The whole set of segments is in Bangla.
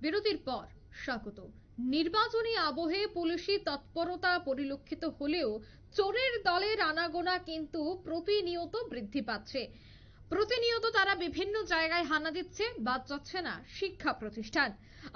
বিরতির পর স্বাগত। নির্বাচনী আবহে পুলিশি তৎপরতা পরিলক্ষিত হলেও চোরের দলের আনাগোনা কিন্তু প্রতিনিয়ত বৃদ্ধি পাচ্ছে। প্রতিনিয়ত তারা বিভিন্ন জায়গায় হানা দিচ্ছে বাদ যাচ্ছে না শিক্ষা প্রতিষ্ঠান।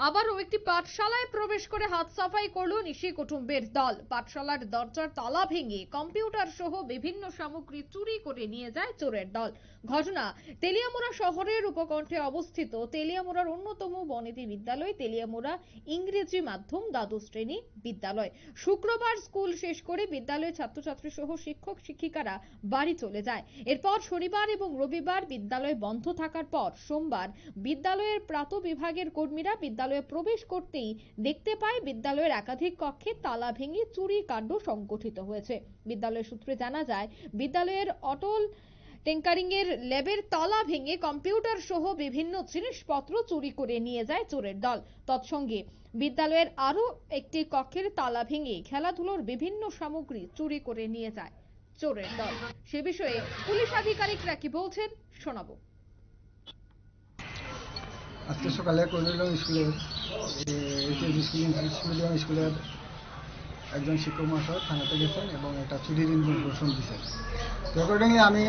আবারও একটি পাঠশালায় প্রবেশ করে হাত সাফাই করল নিশি কুটুম্বের দল। পাঠশালার দরজার তালা ভেঙে কম্পিউটার সহ বিভিন্ন সামগ্রী চুরি করে নিয়ে যায় চোরের দল। ঘটনা তেলিয়ামুড়া শহরের উপকণ্ঠে অবস্থিত। তেলিয়ামুড়ার অন্যতম বনেদি বিদ্যালয় তেলিয়ামুড়া ইংরেজি মাধ্যম দ্বাদশ শ্রেণি বিদ্যালয়। শুক্রবার স্কুল শেষ করে বিদ্যালয়ের ছাত্রছাত্রী সহ শিক্ষক শিক্ষিকারা বাড়ি চলে যায়। এরপর শনিবার এবং রবিবার বিদ্যালয় বন্ধ থাকার পর সোমবার বিদ্যালয়ের প্রাত বিভাগের কর্মীরা বিদ্যালয়ে প্রবেশ করতেই দেখতে পায় বিদ্যালয়ের একাধিক কক্ষে তালা ভেঙে চুরি কাণ্ড সংগঠিত হয়েছে। বিদ্যালয় সূত্রে জানা যায়, বিদ্যালয়ের অটল টেঙ্কারিং এর ল্যাবের তালা ভেঙে কম্পিউটার সহ বিভিন্ন জিনিসপত্র চুরি করে নিয়ে যায় চোরের দল। তৎসঙ্গে বিদ্যালয়ের আরও একটি কক্ষের তালা ভেঙে খেলাধুলোর বিভিন্ন সামগ্রী চুরি করে নিয়ে যায়। চোরের দল। সে বিষয়ে পুলিশ আধিকারিকরা কি বলছেন শোনাবো। আজকে সকালে স্কুলের এইচএস মিডিয়াম স্কুলের একজন শিক্ষক মহাশয় থানাতে গেছেন এবং একটা চুরির ইনফরমেশন দিয়েছেন তো অ্যাকর্ডিংলি আমি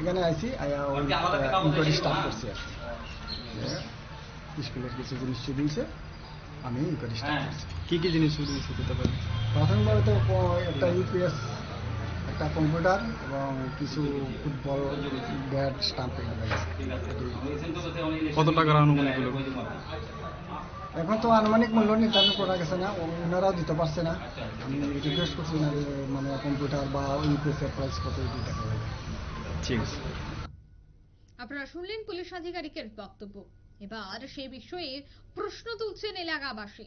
এখানে আইছি আয়া ওই ইনকোয়ারি স্টার্ট করছি আর কি। স্কুলের কিছু জিনিস চুরি হয়েছে আমি ইনকোয়ারি স্টার্ট করছি। কি কি জিনিস চুরি হয়েছে প্রাথমিকভাবে তো একটা ইউপিএস একটা কম্পিউটার এবং কিছু ফুটবল ব্যাট স্টাম্প এগুলো কত টাকার আনুমানিক হলো? এখন তো আনুমানিক মূল্য নির্ধারণ করা গেছে না ওনারাও দিতে পারছে না। আমি রিকোয়েস্ট করছি না যে মানে কম্পিউটার বা ইউপিএসের প্রাইস কত এই দুইটা করে ঠিক আছে। আপনারা শুনলেন পুলিশ আধিকারিকের বক্তব্য। এবার সে বিষয়ে প্রশ্ন তুলছেন এলাকাবাসী।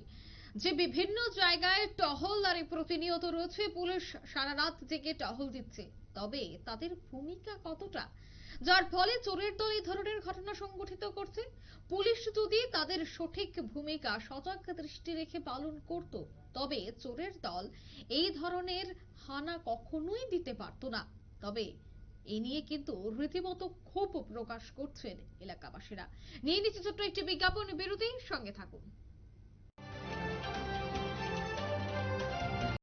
যে বিভিন্ন জায়গায় টহলদারি প্রতিনিয়ত রয়েছে পুলিশ, সারা রাত জেগে টহল দিচ্ছে। তবে তাদের ভূমিকা কতটা? যার ফলে চোরের দল এই ধরনের ঘটনা সংঘটিত করছে। পুলিশ যদি তাদের সঠিক ভূমিকা সজাগ দৃষ্টি রেখে পালন করত, তবে চোরের দল এই ধরনের হানা কখনোই দিতে পারত না। তবে এ নিয়ে কিন্তু রীতিমতো ক্ষোভ প্রকাশ করছেন এলাকাবাসীরা। নিয়ে নিচ্ছে ছোট্ট একটি বিজ্ঞাপন বিরতির সঙ্গে থাকুন।